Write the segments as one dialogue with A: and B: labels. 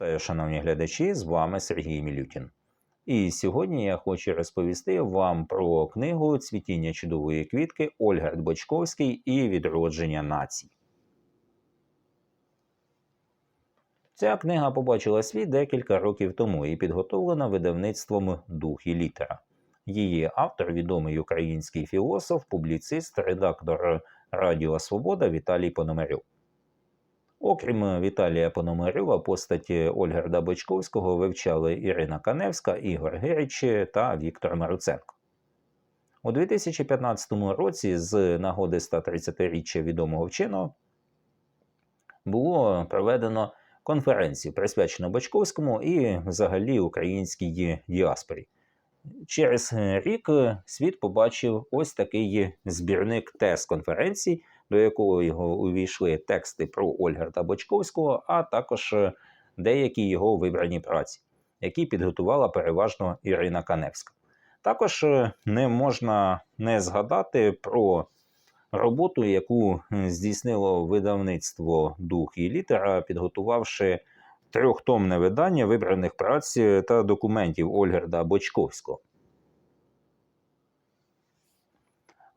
A: Вітаю, шановні глядачі, з вами Сергій Мілютін. І сьогодні я хочу розповісти вам про книгу Цвітіння чудової квітки Ольгерт Бочковський і відродження націй. Ця книга побачила світ декілька років тому і підготовлена видавництвом Дух і літера. Її автор відомий український філософ, публіцист, редактор Радіо Свобода Віталій Пономарьов. Окрім Віталія Пономарьова, постаті Ольгерда Бочковського вивчали Ірина Каневська, Ігор Герич та Віктор Маруценко. У 2015 році, з нагоди 130-річчя відомого вченого, було проведено конференцію, присвячену Бочковському і взагалі українській діаспорі. Через рік світ побачив ось такий збірник тез конференцій, до якого його увійшли тексти про Ольгерта Бочковського, а також деякі його вибрані праці, які підготувала переважно Ірина Каневська. Також не можна не згадати про роботу, яку здійснило видавництво Дух і літера, підготувавши трьохтомне видання вибраних праць та документів Ольгерда Бочковського.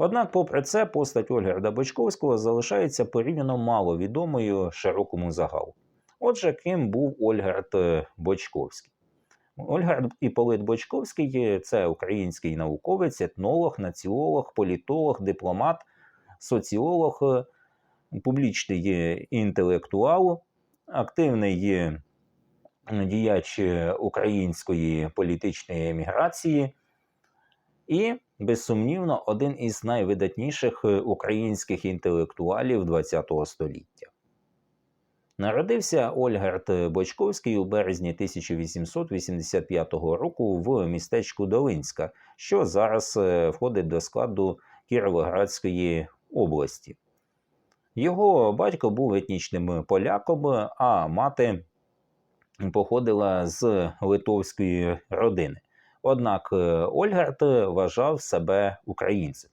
A: Однак, попри це, постать Ольгерда Бочковського залишається порівняно маловідомою широкому загалу. Отже, ким був Ольгерд Бочковський? Ольгерд Іполит Бочковський це український науковець, етнолог, націолог, політолог, дипломат, соціолог, публічний інтелектуал, активний діяч української політичної еміграції і безсумнівно, один із найвидатніших українських інтелектуалів ХХ століття. Народився Ольгерт Бочковський у березні 1885 року в містечку Долинська, що зараз входить до складу Кіровоградської області. Його батько був етнічним поляком, а мати походила з литовської родини. Однак Ольгард вважав себе українцем.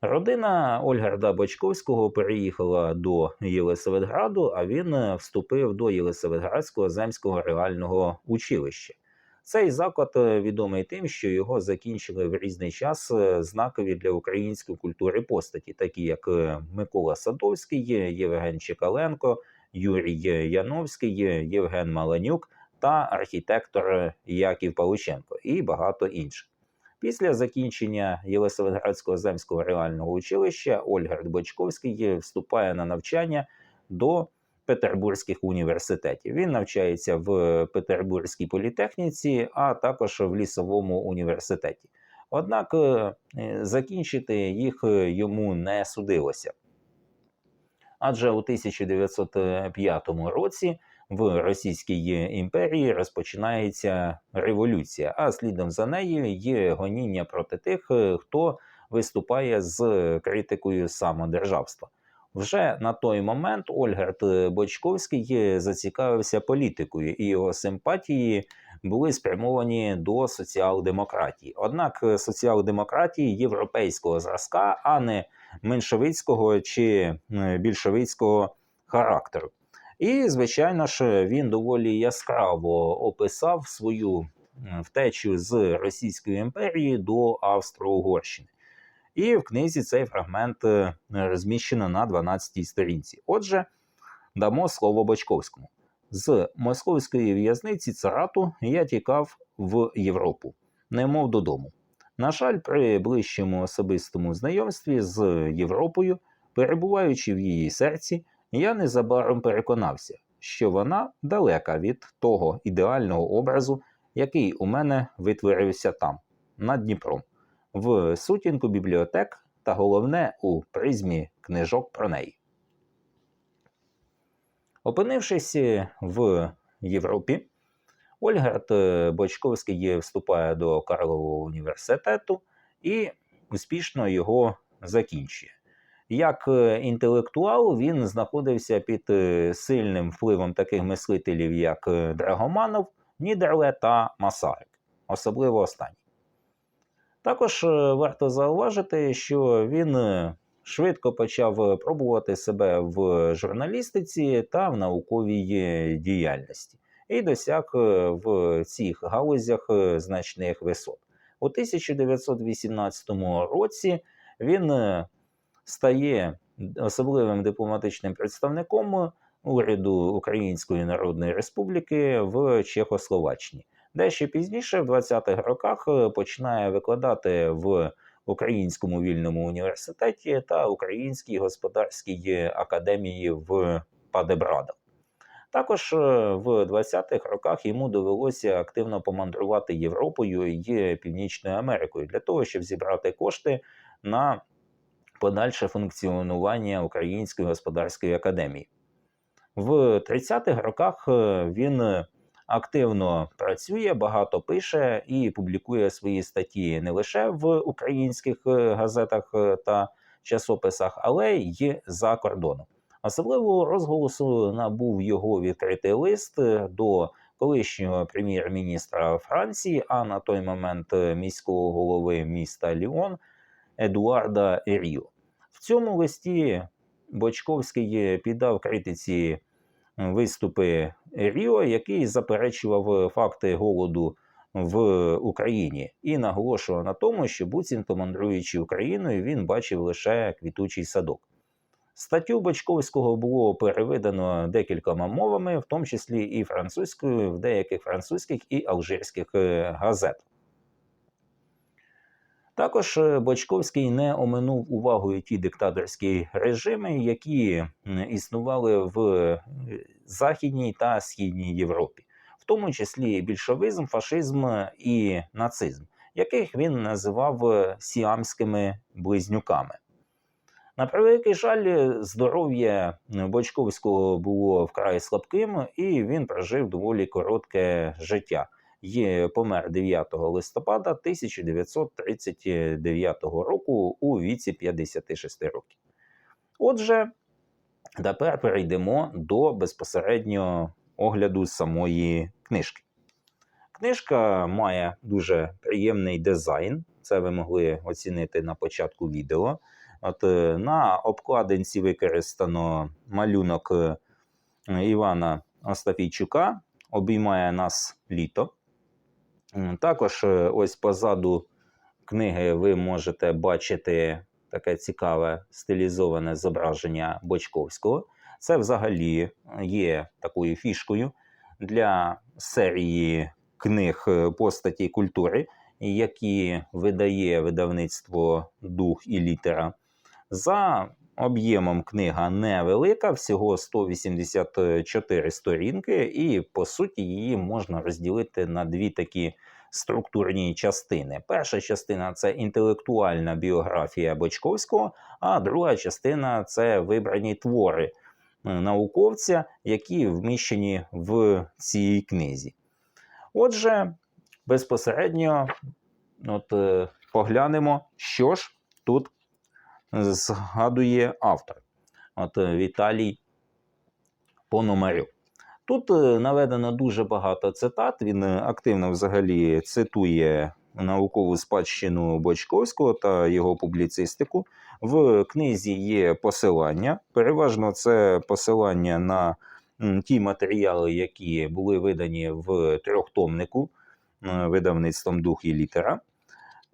A: Родина Ольгарда Бочковського переїхала до Єлисаветграду, а він вступив до Єлисаветградського земського реального училища. Цей заклад відомий тим, що його закінчили в різний час знакові для української культури постаті, такі як Микола Садовський, Євген Чекаленко, Юрій Яновський, Євген Маланюк та архітектор Яків Павличенко і багато інших. Після закінчення Єлисаветградського земського реального училища Ольгард Бочковський вступає на навчання до Петербурзьких університетів. Він навчається в Петербурзькій політехніці, а також в лісовому університеті. Однак закінчити їх йому не судилося. Адже у 1905 році в Російській імперії розпочинається революція, а слідом за нею є гоніння проти тих, хто виступає з критикою самодержавства. Вже на той момент Ольгерт Бочковський зацікавився політикою, і його симпатії були спрямовані до соціал-демократії. Однак соціал-демократії європейського зразка, а не меншовицького чи більшовицького характеру. І, звичайно ж, він доволі яскраво описав свою втечу з Російської імперії до Австро-Угорщини. І в книзі цей фрагмент розміщено на 12-й сторінці. Отже, дамо слово Бочковському. З московської в'язниці царату я тікав в Європу, немов додому. На жаль, при ближчому особистому знайомстві з Європою, перебуваючи в її серці, я незабаром переконався, що вона далека від того ідеального образу, який у мене витворився там, над Дніпром, в сутінку бібліотек та головне у призмі книжок про неї. Опинившись в Європі, Ольгард Бочковський вступає до Карлового університету і успішно його закінчує. Як інтелектуал він знаходився під сильним впливом таких мислителів, як Драгоманов, Нідерле та Масарик, особливо останній. Також варто зауважити, що він швидко почав пробувати себе в журналістиці та в науковій діяльності і досяг е, в цих галузях е, значних висот. У 1918 році він е, стає особливим дипломатичним представником уряду Української Народної Республіки в Чехословаччині. Дещо пізніше, в 20-х роках, починає викладати в Українському вільному університеті та Українській господарській академії в Падебрадах. Також е, в 20-х роках йому довелося активно помандрувати Європою і Північною Америкою для того, щоб зібрати кошти на подальше функціонування Української господарської академії. В 30-х роках е, він активно працює, багато пише і публікує свої статті не лише в українських е, газетах та часописах, але й за кордоном. Особливого розголосу набув його відкритий лист до колишнього прем'єр-міністра Франції, а на той момент міського голови міста Ліон Едуарда Еріо. Цьому листі Бочковський піддав критиці виступи Еріо, який заперечував факти голоду в Україні і наголошував на тому, що буцімто мандруючи Україною, він бачив лише квітучий садок. Статтю Бочковського було переведено декількома мовами, в тому числі і французькою, в деяких французьких і алжирських е, газет. Також е, Бочковський не оминув увагою ті диктаторські режими, які існували в е, Західній та Східній Європі, в тому числі більшовизм, фашизм і нацизм, яких він називав сіамськими близнюками. На превеликий жаль, здоров'я Бочковського було вкрай слабким, і він прожив доволі коротке життя. Помер 9 листопада 1939 року у віці 56 років. Отже, тепер перейдемо до безпосереднього огляду самої книжки. Книжка має дуже приємний дизайн, це ви могли оцінити на початку відео. От е, На обкладинці використано малюнок е, Івана Остафійчука, обіймає нас літо. Також е, ось позаду книги ви можете бачити таке цікаве стилізоване зображення Бочковського. Це взагалі є такою фішкою для серії книг постаті культури, які видає видавництво Дух і літера. За об'ємом книга невелика, всього 184 сторінки, і по суті її можна розділити на дві такі структурні частини. Перша частина це інтелектуальна біографія Бочковського, а друга частина це вибрані твори е, науковця, які вміщені в цій книзі. Отже, безпосередньо от, е, поглянемо, що ж тут згадує автор. От е, Віталій Пономарьов. Тут е, наведено дуже багато цитат. Він е, активно взагалі цитує наукову спадщину Бочковського та його публіцистику. В книзі є посилання. Переважно це посилання на ті матеріали, які були видані в трьохтомнику видавництвом дух і літера.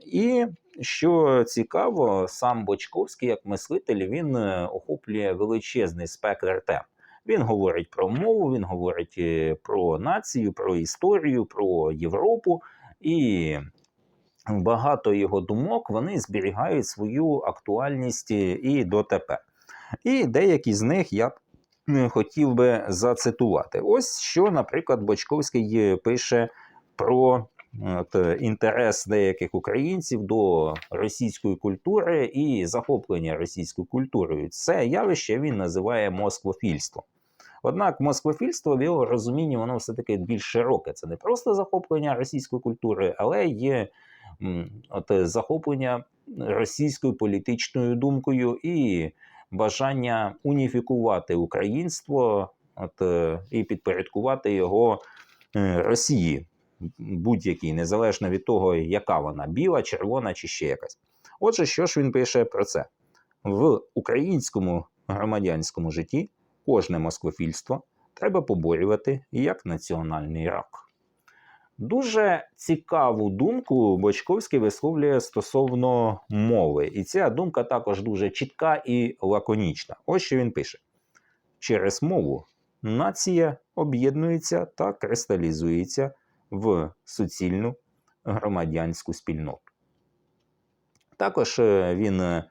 A: І що цікаво, сам Бочковський, як мислитель, він е, охоплює величезний спектр тем. Він говорить про мову, він говорить е, про націю, про історію, про Європу, і багато його думок вони зберігають свою актуальність е, і дотепер. І деякі з них я б хотів би зацитувати. Ось що, наприклад, Бочковський пише про от, е, інтерес деяких українців до російської культури і захоплення російською культурою. Це явище він називає москвофільством. Однак москвофільство в його розумінні воно все-таки більш широке. Це не просто захоплення російської культури, але є от, захоплення російською політичною думкою і бажання уніфікувати українство от, е, і підпорядкувати його е, Росії будь-якій, незалежно від того, яка вона біла, червона чи ще якась. Отже, що ж він пише про це? в українському громадянському житті кожне москвофільство треба поборювати як національний рак. Дуже цікаву думку Бочковський висловлює стосовно мови, і ця думка також дуже чітка і лаконічна. Ось що він пише: через мову нація об'єднується та кристалізується в суцільну громадянську спільноту. Також е, він е,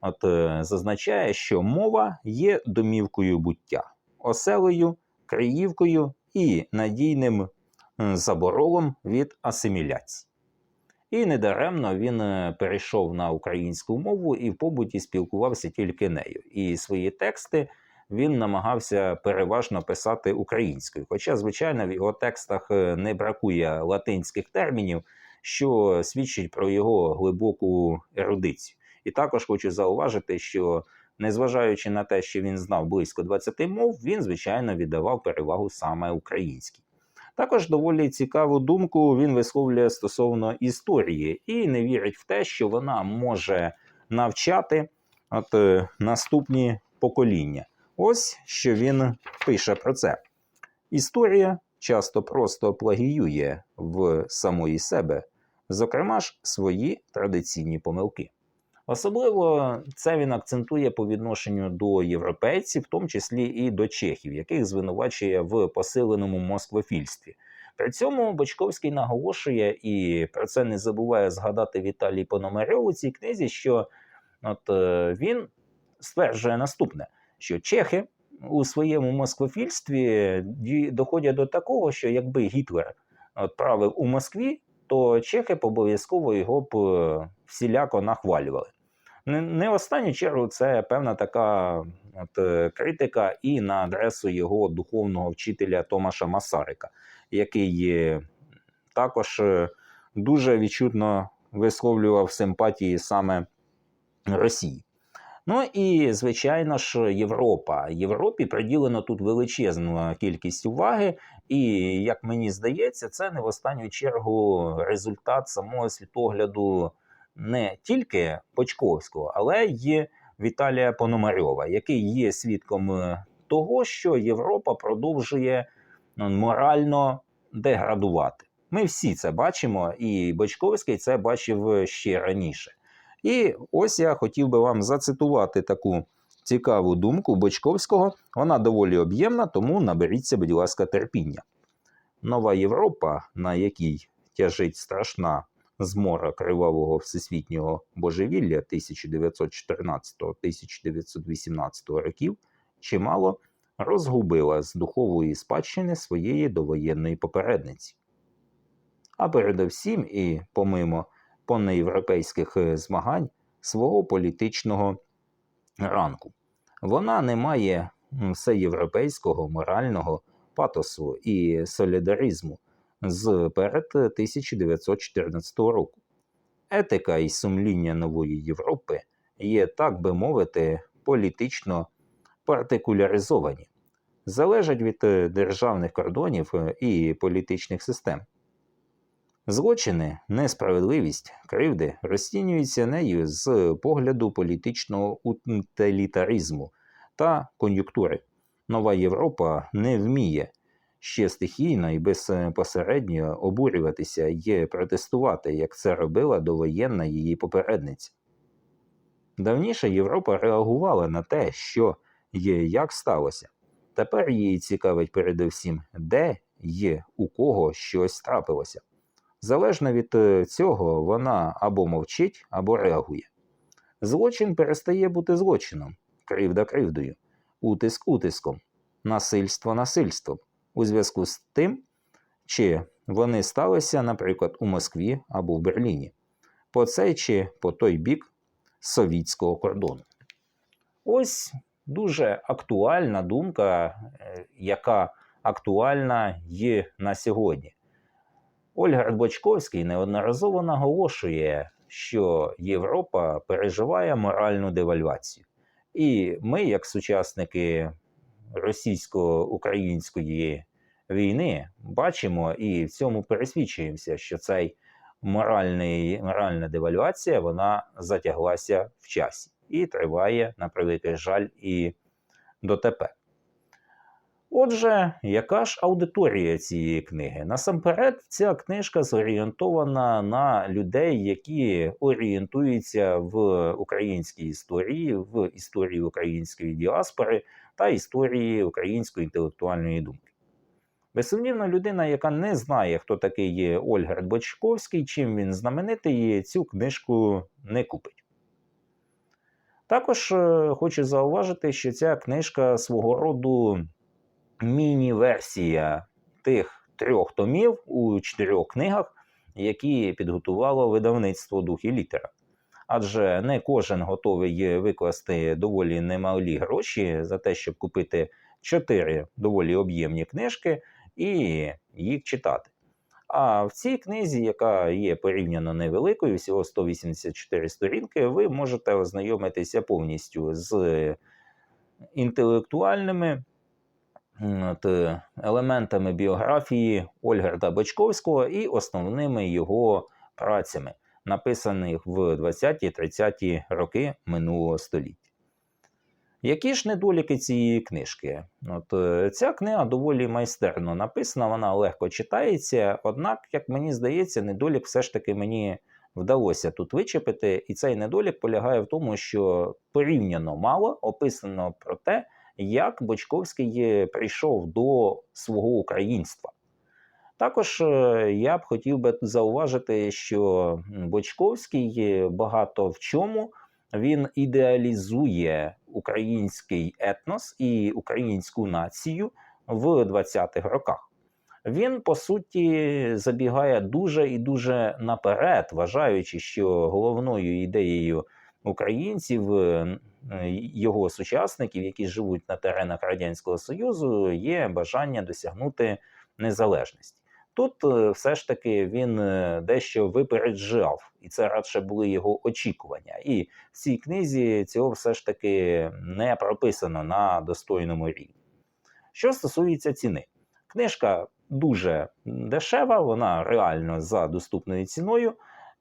A: от, е, зазначає, що мова є домівкою буття, оселею, криївкою і надійним заборолом від асиміляції. І недаремно він перейшов на українську мову і в побуті спілкувався тільки нею. І свої тексти він намагався переважно писати українською. Хоча, звичайно, в його текстах не бракує латинських термінів, що свідчить про його глибоку ерудицію. І також хочу зауважити, що незважаючи на те, що він знав близько 20 мов, він, звичайно, віддавав перевагу саме українській. Також доволі цікаву думку він висловлює стосовно історії і не вірить в те, що вона може навчати от, е, наступні покоління. Ось що він пише про це. Історія часто просто плагіює в самої себе, зокрема ж свої традиційні помилки. Особливо це він акцентує по відношенню до європейців, в тому числі і до чехів, яких звинувачує в посиленому москвофільстві. При цьому Бочковський наголошує, і про це не забуває згадати Віталій Пономарьов у цій книзі, що от е, він стверджує наступне: що чехи у своєму москвофільстві доходять до такого, що якби Гітлер правив у Москві, то чехи обов'язково його б е, всіляко нахвалювали. Не, в останню чергу це певна така от, е, критика і на адресу його духовного вчителя Томаша Масарика, який також е, дуже відчутно висловлював симпатії саме Росії. Ну і звичайно ж, Європа. Європі приділено тут величезну кількість уваги, і як мені здається, це не в останню чергу результат самого світогляду не тільки Почковського, але й Віталія Пономарьова, який є свідком е, того, що Європа продовжує ну, морально деградувати. Ми всі це бачимо, і Бочковський це бачив ще раніше. І ось я хотів би вам зацитувати таку цікаву думку Бочковського. Вона доволі об'ємна, тому наберіться, будь ласка, терпіння. Нова Європа, на якій тяжить страшна змора кривавого всесвітнього божевілля 1914-1918 років, чимало розгубила з духової спадщини своєї довоєнної попередниці. А передовсім і помимо понеєвропейських е, змагань свого політичного ранку. Вона не має всеєвропейського морального патосу і солідаризму з перед 1914 року. Етика і сумління нової Європи є, так би мовити, політично партикуляризовані, залежать від е, державних кордонів е, і політичних систем. Злочини, несправедливість, кривди розцінюються нею з погляду політичного утилітаризму та кон'юнктури. Нова Європа не вміє ще стихійно і безпосередньо обурюватися і протестувати, як це робила довоєнна її попередниця. Давніше Європа реагувала на те, що є як сталося. Тепер її цікавить передусім, де є у кого щось трапилося. Залежно від е, цього, вона або мовчить, або реагує. Злочин перестає бути злочином, кривда кривдою, утиск утиском, насильство насильством у зв'язку з тим, чи вони сталися, наприклад, у Москві або в Берліні, по цей чи по той бік совітського кордону. Ось дуже актуальна думка, е, яка актуальна є на сьогодні. Ольга Бочковський неодноразово наголошує, що Європа переживає моральну девальвацію. І ми, як сучасники російсько-української війни, бачимо і в цьому пересвідчуємося, що цей моральний, моральна девальвація вона затяглася в часі. і триває, на превеликий жаль, і дотепер. Отже, яка ж аудиторія цієї книги? Насамперед, ця книжка зорієнтована на людей, які орієнтуються в українській історії, в історії української діаспори та історії української інтелектуальної думки. Безсумнівно, людина, яка не знає, хто такий є Ольгерт Бочковський, чим він знаменитий, цю книжку не купить. Також е, хочу зауважити, що ця книжка свого роду міні-версія тих трьох томів у чотирьох книгах, які підготувало видавництво дух і літера. Адже не кожен готовий викласти доволі немалі гроші за те, щоб купити чотири доволі об'ємні книжки і їх читати. А в цій книзі, яка є порівняно невеликою, всього 184 сторінки, ви можете ознайомитися повністю з інтелектуальними елементами біографії Ольгерда Бочковського і основними його працями, написаних в 20-30 роки минулого століття. Які ж недоліки цієї книжки? От, е, Ця книга доволі майстерно написана, вона легко читається, однак, як мені здається, недолік все ж таки мені вдалося тут вичепити. І цей недолік полягає в тому, що порівняно мало описано про те, як Бочковський прийшов до свого українства. Також е, я б хотів би зауважити, що Бочковський багато в чому він ідеалізує український етнос і українську націю в 20-х роках. Він, по суті, забігає дуже і дуже наперед, вважаючи, що головною ідеєю українців, е, його сучасників, які живуть на теренах Радянського Союзу, є бажання досягнути незалежності. Тут е, все ж таки він е, дещо випереджав, і це радше були його очікування. І в цій книзі цього все ж таки не прописано на достойному рівні. Що стосується ціни, книжка дуже дешева, вона реально за доступною ціною,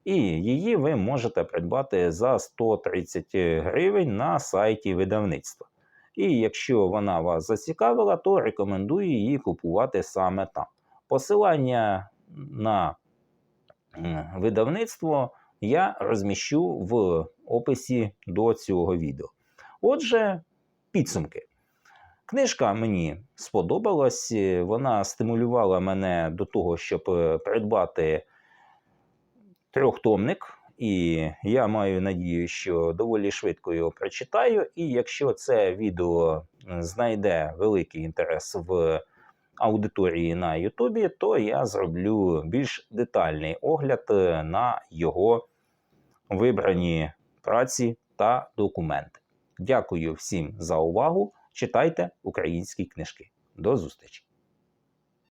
A: і її ви можете придбати за 130 гривень на сайті видавництва. І якщо вона вас зацікавила, то рекомендую її купувати саме там. Посилання на видавництво я розміщу в описі до цього відео. Отже, підсумки. Книжка мені сподобалась, вона стимулювала мене до того, щоб придбати трьохтомник. І я маю надію, що доволі швидко його прочитаю. І якщо це відео знайде великий інтерес в аудиторії на Ютубі, то я зроблю більш детальний огляд е, на його вибрані праці та документи. Дякую всім за увагу. Читайте українські книжки. До зустрічі!